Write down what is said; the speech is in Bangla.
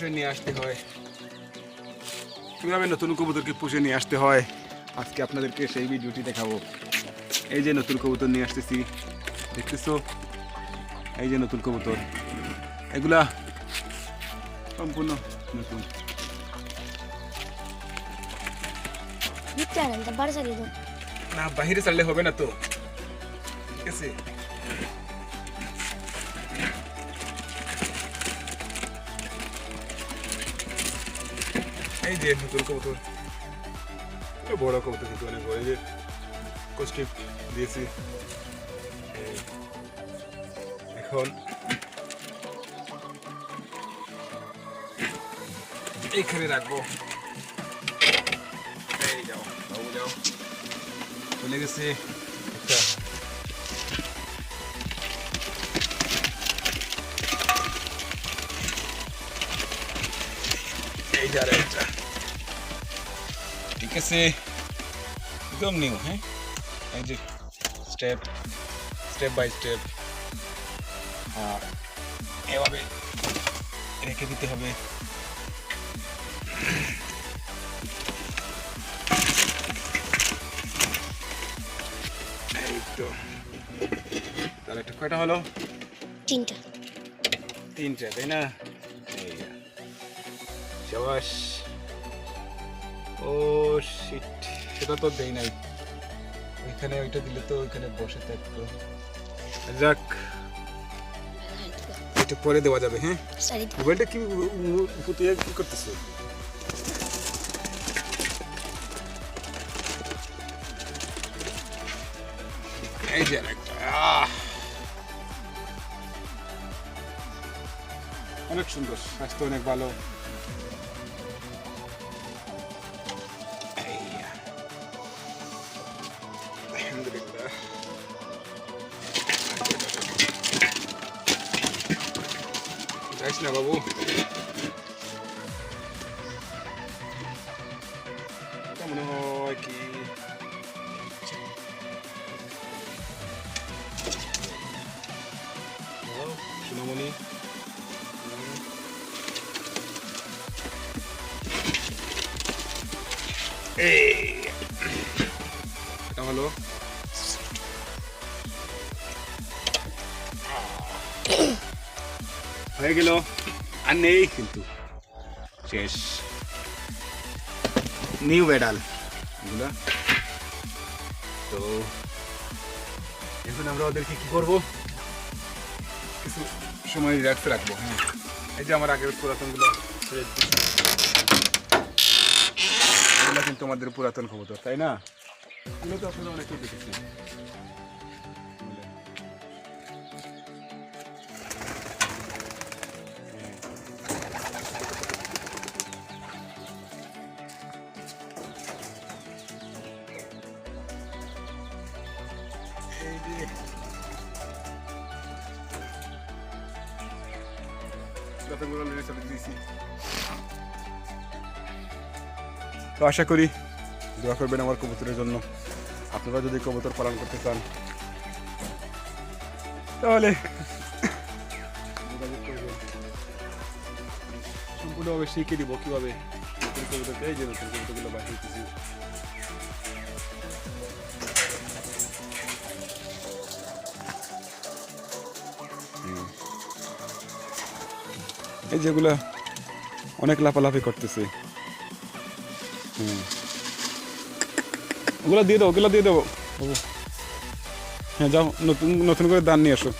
পুষে নিয়ে আসতে হয়। কীভাবে নতুন কবুতরকে পুষে নিয়ে আসতে হয়। আজকে আপনাদেরকে সেই ভিডিওটি দেখাবো। এই যে নতুন কবুতর নিয়ে আসতেছি দেখতেছো? এই যে নতুন কবুতর। এগুলা সম্পূর্ণ নতুন। না বাহিরে ছাড়লে হবে না তো। ঠিক আছে? এই যে নতুন কবুতর। বড় কবুতর কিন্তু অনেক বড় যে কস্টিপ দিয়েছি। এখন এইখানে রাখব। এই যাও যাও। চলে গেছে। এই যা রে একটা আছে একদম নিউ হ্যাঁ এই যে স্টেপ স্টেপ বাই স্টেপ আর এভাবে রেখে দিতে হবে তাহলে একটা কয়টা হলো? তিনটা। তিনটে তাই না? এই সাবাস। ও শিট সেটা তো দেই নাই। ওইখানে ওইটা দিলে তো ওইখানে বসে থাকতো। যাক এটা পরে দেওয়া যাবে হ্যাঁ? মোবাইলটা কি ফুটিয়ে কি করতেছে? এই যে একটা! অনেক সুন্দর স্বাস্থ্য অনেক ভালো। যাইস না বাবু এটা মনে হয় কি Hello, সোনামণি এই হয়ে গেল আর নেই কিন্তু শেষ নিউ মেডাল এগুলা তো এখন আমরা ওদেরকে কি করব কিছু সময় রিল্যাক্সে রাখব হ্যাঁ এই যে আমার আগের পুরাতনগুলো এগুলো কিন্তু আমাদের পুরাতন কবুতর তাই না এগুলো তো আপনারা অনেকেই দেখেছেন তো আশা করি দোয়া করবেন আমার কবুতরের জন্য। আপনারা যদি কবুতর পালন করতে চান, তাহলে সম্পূর্ণভাবে শিখিয়ে দিব কীভাবে নতুন কবুতরকে, এই যে নতুন কবুতরগুলো বাহিয়ে এই যেগুলো অনেক লাফালাফি করতেছে। হুম ওগুলো দিয়ে দেবো ওগুলো দিয়ে দেবো। হ্যাঁ যাও, নতুন নতুন করে দান নিয়ে আসো।